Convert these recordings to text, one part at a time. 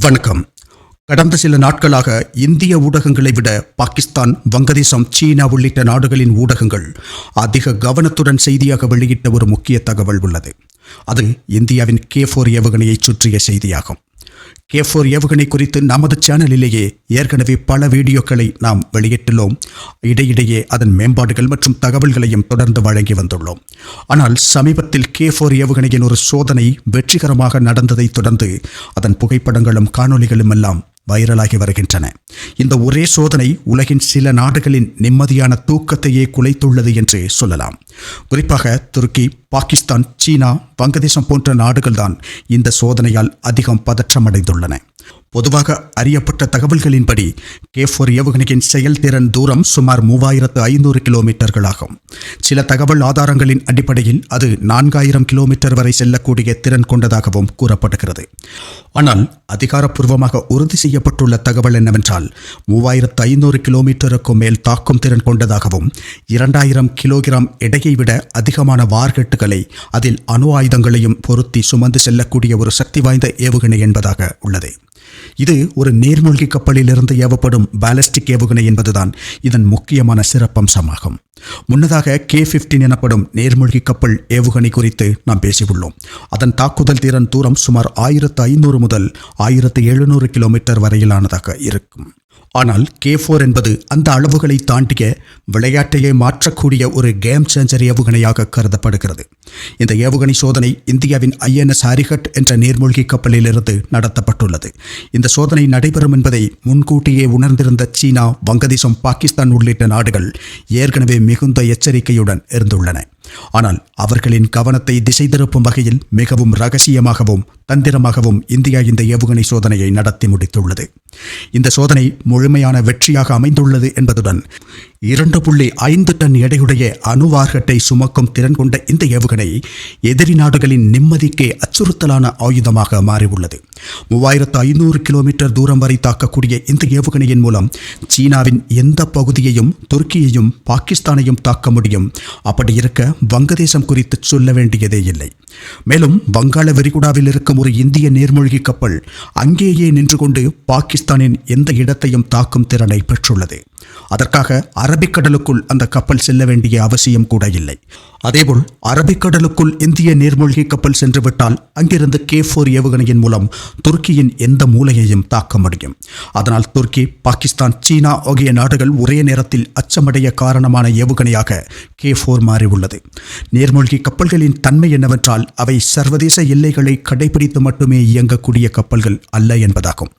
வணக்கம். கடந்த சில நாட்களாக இந்திய ஊடகங்களை விட பாகிஸ்தான் வங்கதேசம் சீனா உள்ளிட்ட நாடுகளின் ஊடகங்கள் அதிக கவனத்துடன் செய்தியாக வெளியிட்ட ஒரு முக்கிய தகவல் உள்ளது. அது இந்தியாவின் கே ஃபோர் ஏவுகணையைச் சுற்றிய செய்தியாகும். கே ஃபோர் ஏவுகணை குறித்து நமது சேனலிலேயே ஏற்கனவே பல வீடியோக்களை நாம் வெளியிட்டுள்ளோம். இடையிடையே அதன் மேம்பாடுகள் மற்றும் தகவல்களையும் தொடர்ந்து வழங்கி வந்துள்ளோம். ஆனால் சமீபத்தில் கே ஃபோர் ஏவுகணையின் ஒரு சோதனை வெற்றிகரமாக நடந்ததைத் தொடர்ந்து அதன் புகைப்படங்களும் காணொலிகளும் எல்லாம் வைரலாகி வருகின்றன. இந்த ஒரே சோதனை உலகின் சில நாடுகளின் நிம்மதியான தூக்கத்தையே குலைத்துள்ளது என்று சொல்லலாம். குறிப்பாக துருக்கி பாகிஸ்தான் சீனா வங்கதேசம் போன்ற நாடுகள்தான் இந்த சோதனையால் அதிகம் பதற்றமடைந்துள்ளன. பொதுவாக அறியப்பட்ட தகவல்களின்படி கே ஃபோர் ஏவுகணையின் செயல்திறன் தூரம் சுமார் மூவாயிரத்து ஐநூறு கிலோமீட்டர்கள் ஆகும் சில தகவல் ஆதாரங்களின் அடிப்படையில் அது நான்காயிரம் கிலோமீட்டர் வரை செல்லக்கூடிய திறன் கொண்டதாகவும் கூறப்படுகிறது. ஆனால் அதிகாரப்பூர்வமாக உறுதி செய்யப்பட்டுள்ள தகவல் என்னவென்றால் மூவாயிரத்து ஐநூறு கிலோமீட்டருக்கும் மேல் தாக்கும் திறன் கொண்டதாகவும் இரண்டாயிரம் கிலோகிராம் எடையை விட அதிகமான வார்கெட்டுகளை அதில் அணு ஆயுதங்களையும் பொருத்தி சுமந்து செல்லக்கூடிய ஒரு சக்தி வாய்ந்த ஏவுகணை என்பதாக உள்ளது. இது ஒரு நீர்மூழ்கி கப்பலிலிருந்து ஏவப்படும் பாலிஸ்டிக் ஏவுகணை என்பதுதான் இதன் முக்கியமான சிறப்பம்சமாகும். முன்னதாக கே பிப்டீன் எனப்படும் நீர்மூழ்கி கப்பல் ஏவுகணை குறித்து நாம் பேசியுள்ளோம். அதன் தாக்குதல் திறன் தூரம் சுமார் ஆயிரத்து ஐநூறு முதல் ஆயிரத்து எழுநூறு கிலோமீட்டர் வரையிலானதாக இருக்கும். ஆனால் கே ஃபோர் என்பது அந்த அளவுகளை தாண்டிய விளையாட்டையே மாற்றக்கூடிய ஒரு கேம் சேஞ்சர் ஏவுகணையாக கருதப்படுகிறது. இந்த ஏவுகணை சோதனை இந்தியாவின் ஐஎன்எஸ் ஹரிஹட் என்ற நீர்மூழ்கி கப்பலிலிருந்து நடத்தப்பட்டுள்ளது. இந்த சோதனை நடைபெறும் என்பதை முன்கூட்டியே உணர்ந்திருந்த சீனா வங்கதேசம் பாகிஸ்தான் உள்ளிட்ட நாடுகள் ஏற்கனவே மிகுந்த எச்சரிக்கையுடன் இருந்துள்ளன. ஆனால் அவர்களின் கவனத்தை திசை திருப்பும் வகையில் மிகவும் ரகசியமாகவும் தந்திரமாகவும் இந்தியா இந்த ஏவுகணை சோதனையை நடத்தி முடித்துள்ளது. இந்த சோதனை முழுமையான வெற்றியாக அமைந்துள்ளது என்பதுடன் இரண்டு புள்ளி ஐந்து டன் எடையுடைய அணுவார்கட்டை சுமக்கும் திறன் கொண்ட இந்த ஏவுகணை எதிரி நாடுகளின் நிம்மதிக்கே அச்சுறுத்தலான ஆயுதமாக மாறியுள்ளது. மூவாயிரத்து ஐநூறு கிலோமீட்டர் தூரம் வரை தாக்கக்கூடிய இந்த ஏவுகணையின் மூலம் சீனாவின் எந்த பகுதியையும் துருக்கியையும் பாகிஸ்தானையும் தாக்க முடியும். அப்படி இருக்க வங்கதேசம் குறித்து சொல்ல வேண்டியதே இல்லை. மேலும் வங்காள விரிகுடாவில் இருக்கும் ஒரு இந்திய நீர்மூழ்கி கப்பல் அங்கேயே நின்று கொண்டு பாகிஸ்தானின் எந்த இடத்தையும் தாக்கும் திறனை பெற்றுள்ளது. அதற்காக அரபிக்கடலுக்குள் அந்த கப்பல் செல்ல வேண்டிய அவசியம் கூட இல்லை. அதேபோல் அரபிக்கடலுக்குள் இந்திய நீர்மூழ்கி கப்பல் சென்றுவிட்டால் அங்கிருந்து கே ஃபோர் ஏவுகணையின் மூலம் துருக்கியின் எந்த மூலையையும் தாக்க முடியும். அதனால் துருக்கி பாகிஸ்தான் சீனா ஆகிய நாடுகள் ஒரே நேரத்தில் அச்சமடைய காரணமான ஏவுகணையாக கே ஃபோர் மாறியுள்ளது. நீர்மூழ்கி கப்பல்களின் தன்மை என்னவென்றால் அவை சர்வதேச எல்லைகளை கடைபிடித்து மட்டுமே இயங்கக்கூடிய கப்பல்கள் அல்ல என்பதாகும்.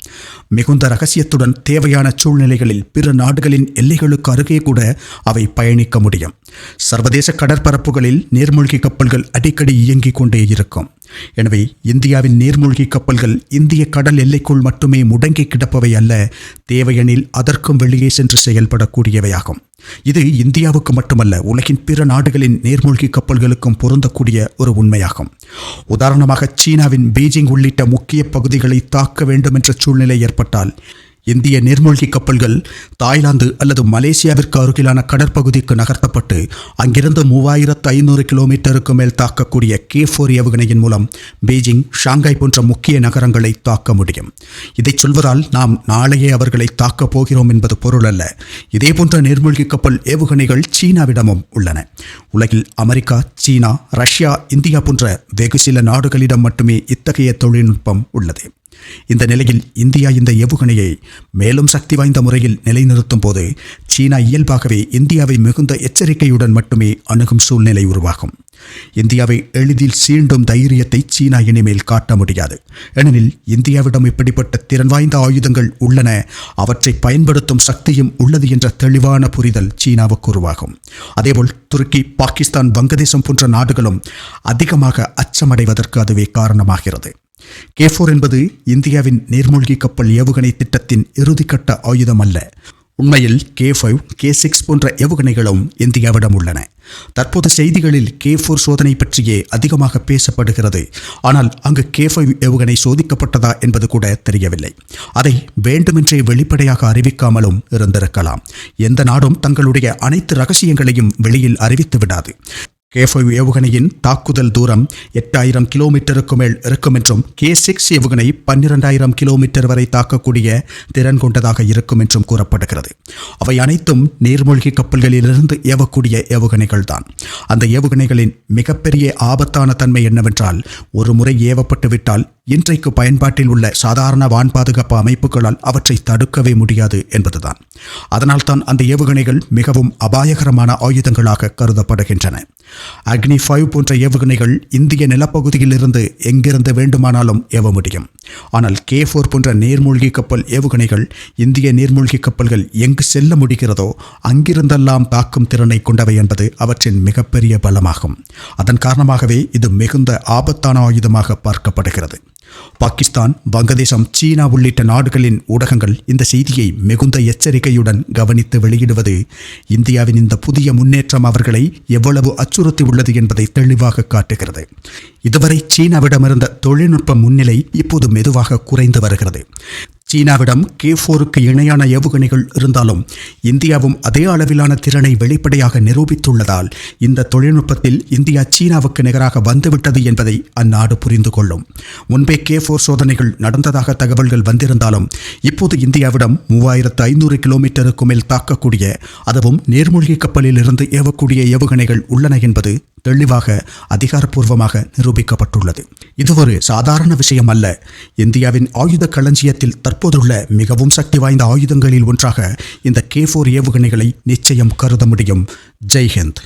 மிகுந்த ரகசியத்துடன் தேவையான சூழ்நிலைகளில் பிற நாடுகளின் எல்லைகளுக்கு அருகே கூட அவை பயணிக்க முடியும். சர்வதேச கடற்பரப்புகளில் நீர்மூழ்கி கப்பல்கள் அடிக்கடி இயங்கிக் கொண்டே இருக்கும். எனவே இந்தியாவின் நீர்மூழ்கி கப்பல்கள் இந்திய கடல் எல்லைக்குள் மட்டுமே முடங்கி கிடப்பவை அல்ல தேவையெனில் அதற்கும் வெளியே சென்று செயல்படக்கூடியவையாகும். இது இந்தியாவுக்கு மட்டுமல்ல உலகின் பிற நாடுகளின் நீர்மூழ்கி கப்பல்களுக்கும் பொருந்தக்கூடிய ஒரு உண்மையாகும். உதாரணமாக சீனாவின் பீஜிங் உள்ளிட்ட முக்கிய பகுதிகளை தாக்க வேண்டும் என்ற சூழ்நிலை ஏற்பட்டால் இந்திய நீர்மூழ்கி கப்பல்கள் தாய்லாந்து அல்லது மலேசியாவிற்கு அருகிலான கடற்பகுதிக்கு நகர்த்தப்பட்டு அங்கிருந்து மூவாயிரத்து ஐநூறு கிலோமீட்டருக்கு மேல் தாக்கக்கூடிய கே ஃபோர் ஏவுகணையின் மூலம் பீஜிங் ஷாங்காய் போன்ற முக்கிய நகரங்களை தாக்க முடியும். இதை சொல்வதால் நாம் நாளையே அவர்களை தாக்கப் போகிறோம் என்பது பொருள் அல்ல. இதேபோன்ற நீர்மூழ்கி கப்பல் ஏவுகணைகள் சீனாவிடமும் உள்ளன. உலகில் அமெரிக்கா சீனா ரஷ்யா இந்தியா போன்ற வெகு சில நாடுகளிடம் மட்டுமே இத்தகைய தொழில்நுட்பம் உள்ளது. இந்த நிலையில் இந்தியா இந்த ஏவுகணையை மேலும் சக்தி வாய்ந்த முறையில் நிலைநிறுத்தும் போது சீனா இயல்பாகவே இந்தியாவை மிகுந்த எச்சரிக்கையுடன் மட்டுமே அணுகும் சூழ்நிலை உருவாகும். இந்தியாவை எளிதில் சீண்டும் தைரியத்தை சீனா இனிமேல் காட்ட முடியாது. ஏனெனில் இந்தியாவிடம் இப்படிப்பட்ட திறன் வாய்ந்த ஆயுதங்கள் உள்ளன. அவற்றை பயன்படுத்தும் சக்தியும் உள்ளது என்ற தெளிவான புரிதல் சீனாவுக்கு உருவாகும். அதேபோல் துருக்கி பாகிஸ்தான் வங்கதேசம் போன்ற நாடுகளும் அதிகமாக அச்சமடைவதற்கு அதுவே காரணமாகிறது. கே ஃபோர் என்பது இந்தியாவின் நீர்மூழ்கி கப்பல் ஏவுகணை திட்டத்தின் இறுதிக்கட்ட ஆயுதம் அல்ல உண்மையில் கே ஃபைவ் கே சிக்ஸ் போன்ற ஏவுகணைகளும் இந்தியாவிடம் உள்ளன. தற்போது செய்திகளில் கே ஃபோர் சோதனை பற்றியே அதிகமாக பேசப்படுகிறது. ஆனால் அங்கு கே ஃபைவ் ஏவுகணை சோதிக்கப்பட்டதா என்பது கூட தெரியவில்லை. அதை வேண்டுமென்றே வெளிப்படையாக அறிவிக்காமலும் இருந்திருக்கலாம். எந்த நாடும் தங்களுடைய அனைத்து ரகசியங்களையும் வெளியில் அறிவித்து விடாது. கேஃபைவ் ஏவுகணையின் தாக்குதல் தூரம் எட்டாயிரம் கிலோமீட்டருக்கு மேல் இருக்கும் என்றும் கே சிக்ஸ் ஏவுகணை பன்னிரெண்டாயிரம் கிலோமீட்டர் வரை தாக்கக்கூடிய திறன் கொண்டதாக இருக்கும் என்றும் கூறப்படுகிறது. அவை அனைத்தும் நீர்மூழ்கி கப்பல்களிலிருந்து ஏவக்கூடிய ஏவுகணைகள் தான் அந்த ஏவுகணைகளின் மிகப்பெரிய ஆபத்தான தன்மை என்னவென்றால் ஒரு முறை ஏவப்பட்டு விட்டால் இன்றைக்கு பயன்பாட்டில் உள்ள சாதாரண வான் பாதுகாப்பு அமைப்புகளால் அவற்றை தடுக்கவே முடியாது என்பதுதான். அதனால்தான் அந்த ஏவுகணைகள் மிகவும் அபாயகரமான ஆயுதங்களாக கருதப்படுகின்றன. அக்னி ஃபைவ் போன்ற ஏவுகணைகள் இந்திய நிலப்பகுதியிலிருந்து எங்கிருந்து வேண்டுமானாலும் ஏவ முடியும். ஆனால் கே ஃபோர் போன்ற நீர்மூழ்கி கப்பல் ஏவுகணைகள் இந்திய நீர்மூழ்கி கப்பல்கள் எங்கு செல்ல முடிகிறதோ அங்கிருந்தெல்லாம் தாக்கும் திறனை கொண்டவை என்பது அவற்றின் மிகப்பெரிய பலமாகும். அதன் காரணமாகவே இது மிகுந்த ஆபத்தான ஆயுதமாக பார்க்கப்படுகிறது. பாகிஸ்தான் வங்கதேசம் சீனா உள்ளிட்ட நாடுகளின் ஊடகங்கள் இந்த செய்தியை மிகுந்த எச்சரிக்கையுடன் கவனித்து வெளியிடுவது இந்தியாவின் இந்த புதிய முன்னேற்றம் அவர்களை எவ்வளவு அச்சுறுத்தி உள்ளது என்பதை தெளிவாக காட்டுகிறது. இதுவரை சீனாவிடமிருந்த தொழில்நுட்ப முன்னிலை இப்போது மெதுவாக குறைந்து வருகிறது. சீனாவிடம் கே ஃபோருக்கு இணையான ஏவுகணைகள் இருந்தாலும் இந்தியாவும் அதே அளவிலான திறனை வெளிப்படையாக நிரூபித்துள்ளதால் இந்த தொழில்நுட்பத்தில் இந்தியா சீனாவுக்கு நிகராக வந்துவிட்டது என்பதை அந்நாடு புரிந்து கொள்ளும். முன்பே கே ஃபோர் சோதனைகள் நடந்ததாக தகவல்கள் வந்திருந்தாலும் இப்போது இந்தியாவிடம் மூவாயிரத்து ஐநூறு கிலோமீட்டருக்கு மேல் தாக்கக்கூடிய அதுவும் நீர்மூழ்கி கப்பலில் இருந்து ஏவக்கூடிய ஏவுகணைகள் உள்ளன என்பது தெளிவாக அதிகாரப்பூர்வமாக நிரூபிக்கப்பட்டுள்ளது. இது ஒரு சாதாரண விஷயம் அல்ல. இந்தியாவின் ஆயுத களஞ்சியத்தில் தற்போதுள்ள மிகவும் சக்தி வாய்ந்த ஆயுதங்களில் ஒன்றாக இந்த கே ஃபோர் ஏவுகணைகளை நிச்சயம் கருத முடியும். ஜெய்ஹிந்த்.